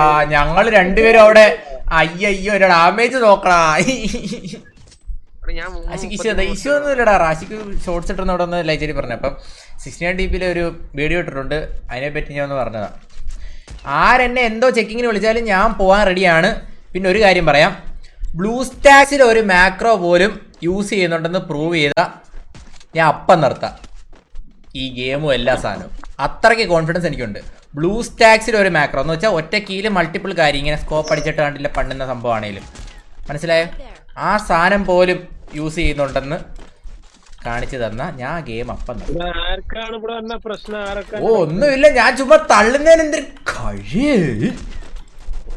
ആ ഞങ്ങൾ രണ്ടുപേരും അവിടെ അയ്യോ ഒരു ഡാമേജ് നോക്കണാ ഇഷ്യൂ ഒന്നും ഇല്ലടാ റാഷിക്ക് ഷോർട്സ് ഇട്ടെന്ന് അവിടെ ഒന്ന് ലൈജരി പറഞ്ഞു. അപ്പം സിക്സ്റ്റി നയൻ ടി പിയിലെ ഒരു വീഡിയോ ഇട്ടിട്ടുണ്ട്. അതിനെ പറ്റി ഞാൻ ഒന്ന് പറഞ്ഞതാ. ആരെന്നെ എന്തോ ചെക്കിങ്ങിന് വിളിച്ചാലും ഞാൻ പോകാൻ റെഡിയാണ് പിന്നെ ഒരു കാര്യം പറയാം. ബ്ലൂ സ്റ്റാക്സിൽ ഒരു മാക്രോ പോലും യൂസ് ചെയ്യുന്നുണ്ടെന്ന് പ്രൂവ് ചെയ്ത. ഞാൻ അപ്പം നിർത്താം. ഈ ഗെയിമും എല്ലാ സാധനവും. അത്രയ്ക്ക് കോൺഫിഡൻസ് എനിക്കുണ്ട്. ബ്ലൂ സ്റ്റാക്സിൽ ഒരു മാക്രോ എന്ന് വെച്ചാൽ ഒറ്റ കീയിൽ മൾട്ടിപ്പിൾ കാര്യം ഇങ്ങനെ സ്കോപ്പ് അടിച്ചിട്ട് കണ്ടില്ല പണ്ടുന്ന സംഭവമാണേലും മനസ്സിലായോ? ആ സാധനം പോലും യൂസ് ചെയ്യുന്നുണ്ടെന്ന് കാണിച്ചു തന്ന ഞാൻ ഗെയിം അപ്പം ഓ ഒന്നുമില്ല. ഞാൻ ചുമ്മാ തള്ളുന്നതിന് എന്തൊരു കഴി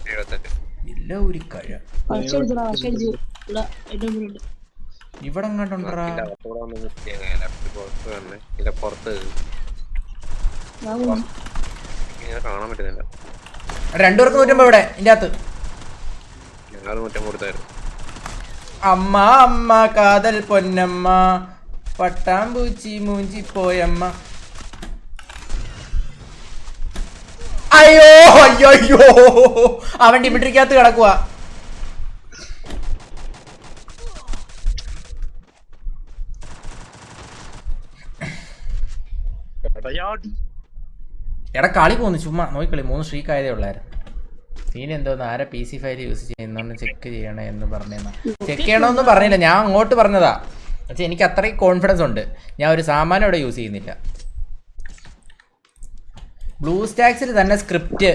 എഴുപത്തെട്ട് ഇല്ല ഒരു കഴി ഇവിടെ കണ്ടുണ്ടാ പുറത്ത്. കാണാൻ പറ്റുന്നില്ല. രണ്ടുപേർക്ക് നൂറ്റമ്പത് ഇവിടെ ഇതിന്റെ അകത്ത് ഞങ്ങൾ നൂറ്റം കൊടുത്തായിരുന്നു അമ്മ അമ്മ കാതൽ പൊന്നമ്മ പട്ടാമ്പൂച്ചി മൂഞ്ചി പോയമ്മ. അയ്യോ അയ്യോ അയ്യോ. അവൻ ഡിമിട്രിക്കകത്ത് കിടക്കുക എടാ കളി പോന്നു ചുമ്മാ നോക്കിക്കളി മൂന്ന് സ്ട്രീക്ക് ആയതേ ഉള്ളായിരുന്നു. ഇനി എന്തോന്ന്? ആരെ പി സി ഫയൽ യൂസ് ചെയ്യുന്നോണ്ട് ചെക്ക് ചെയ്യണേ എന്ന് പറഞ്ഞാ ചെക്ക് ചെയ്യണമെന്ന് പറഞ്ഞില്ല. ഞാൻ അങ്ങോട്ട് പറഞ്ഞതാ. പക്ഷെ എനിക്ക് അത്രയും കോൺഫിഡൻസ് ഉണ്ട്. ഞാൻ ഒരു സാമാനം ഇവിടെ യൂസ് ചെയ്യുന്നില്ല. ബ്ലൂ സ്റ്റാക്സിൽ തന്നെ സ്ക്രിപ്റ്റ്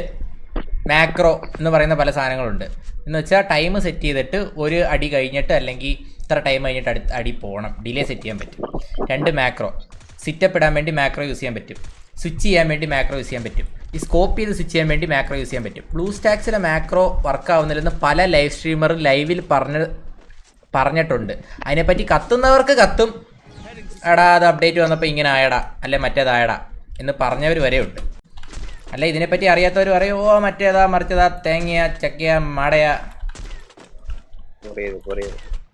മാക്രോ എന്ന് പറയുന്ന പല സാധനങ്ങളുണ്ട്. എന്ന് വെച്ചാൽ ടൈം സെറ്റ് ചെയ്തിട്ട് ഒരു അടി കഴിഞ്ഞിട്ട് അല്ലെങ്കിൽ ഇത്ര ടൈം കഴിഞ്ഞിട്ട് അടി പോകണം ഡിലേ സെറ്റ് ചെയ്യാൻ പറ്റും. രണ്ട് മാക്രോ സിറ്റപ്പ് ഇടാൻ വേണ്ടി മാക്രോ യൂസ് ചെയ്യാൻ പറ്റും. സ്വിച്ച് ചെയ്യാൻ വേണ്ടി മാക്രോ യൂസ് ചെയ്യാൻ പറ്റും. ഈ സ്കോപ്പ് ചെയ്ത് സ്വിച്ച് ചെയ്യാൻ വേണ്ടി മാക്രോ യൂസ് ചെയ്യാൻ പറ്റും. ബ്ലൂ സ്റ്റാക്സിലെ മാക്രോ വർക്ക് ആവുന്നില്ലെന്ന് പല ലൈവ് സ്ട്രീമർ ലൈവിൽ പറഞ്ഞ പറഞ്ഞിട്ടുണ്ട്. അതിനെപ്പറ്റി കത്തുന്നവർക്ക് കത്തും. എടാ അത് അപ്ഡേറ്റ് വന്നപ്പോൾ ഇങ്ങനെ ആയടാ അല്ലെ മറ്റേതായടാ എന്ന് പറഞ്ഞവർ വരെ ഉണ്ട്. അല്ല ഇതിനെപ്പറ്റി അറിയാത്തവർ പറയും ഓ മറ്റേതാ മറിച്ചതാ തേങ്ങയാ ചക്കയ മടയ.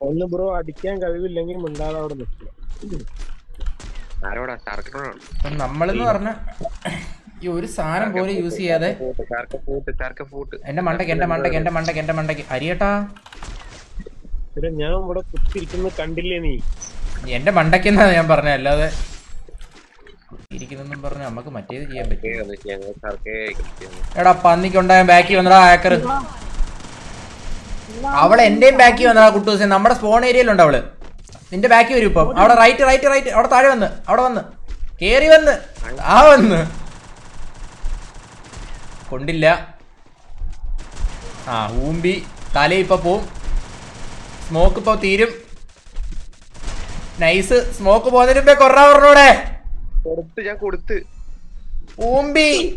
ഒന്ന് ബ്രോ അടിക്കാൻ കഴിവില്ലെങ്കിൽ മിണ്ടാതെ അവിടെ നിൽക്കുക. നമ്മളെന്ന് പറഞ്ഞ ഈ ഒരു സാധനം പോലും യൂസ് ചെയ്യാതെ എന്റെ മണ്ടക്ക് എന്റെ മണ്ടക്ക് എന്റെ മണ്ടക്ക് എന്റെ മണ്ടക്ക് അരിയട്ടാ. ഞാൻ ഇവിടെ കുത്തിരിക്കുന്നത് കണ്ടില്ലേ നീ? എന്റെ മണ്ടക്കെന്നാ ഞാൻ പറഞ്ഞ അല്ലാതെ ഇരിക്കുന്നെന്നും പറഞ്ഞ് നമുക്ക് മറ്റേത് ചെയ്യാൻ പറ്റും എടാ പന്നിക്കുണ്ടായ ബാക്കി വന്നടാ ഹാക്കർ അവൾ എന്റെയും ബാക്കി വന്നടാ കുട്ടൂസെ. നമ്മുടെ സ്പോൺ ഏരിയയിലുണ്ട് അവൾ. നിന്റെ ബാക്കി വരും ഇപ്പം. അവിടെ റൈറ്റ് റൈറ്റ് റൈറ്റ് അവിടെ താഴെ വന്ന്. അവിടെ വന്ന്. കേറി വന്ന്. ആ വന്ന്. കൊണ്ടില്ല. ആ ഊമ്പി തല ഇപ്പൊ പോവും. സ്മോക്ക് ഇപ്പൊ തീരും. നൈസ് സ്മോക്ക് പോകുന്നതിന് മുമ്പേ കൊറ പറഞ്ഞൂടെ. കൊടുത്ത് ഞാൻ കൊടുത്ത്. ഊമ്പി.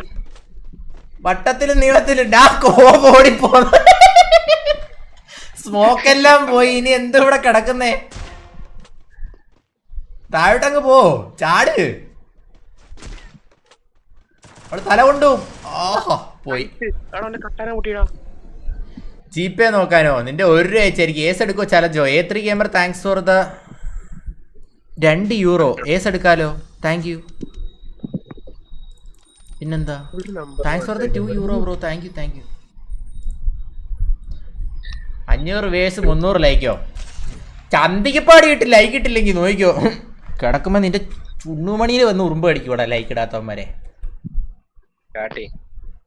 വട്ടത്തിലും നീളത്തിലും. ഡാ കോടി ഓടിപ്പോന്ന്. സ്മോക്ക് എല്ലാം പോയി. ഇനി എന്തോ ഇവിടെ കിടക്കുന്നേ? താഴോട്ടങ്ങ് പോ. ചാട്. അവിടെ തല കൊണ്ടു. ഓഹോ പോയി. അവിടെ കട്ടാന മുട്ടിയിടാ ജി നോക്കാനോ? നിന്റെ ഒരു രൂപ അയച്ചായിരിക്കും ഏസ് എടുക്കോ ചലഞ്ചോ A three camera thanks for the രണ്ട് യൂറോ ഏസ് എടുക്കാലോ? താങ്ക് യു പിന്നെന്താ? Thanks for the two euro bro thank you thank you അഞ്ഞൂറ് വേസ് മുന്നൂറ് ലൈക്കോ ചന്തിക്ക് പാടി ലൈക്ക് ഇട്ടില്ലെങ്കിൽ നോക്കിക്കോ. കിടക്കുമ്പോ നിന്റെ ചുണ്ണുമണിയിൽ വന്ന് ഉറുമ്പ് അടിക്കൂടാ ലൈക്ക് ഇടാത്തവന്മാരെ.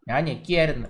ഞാൻ ഞെക്കിയായിരുന്നു.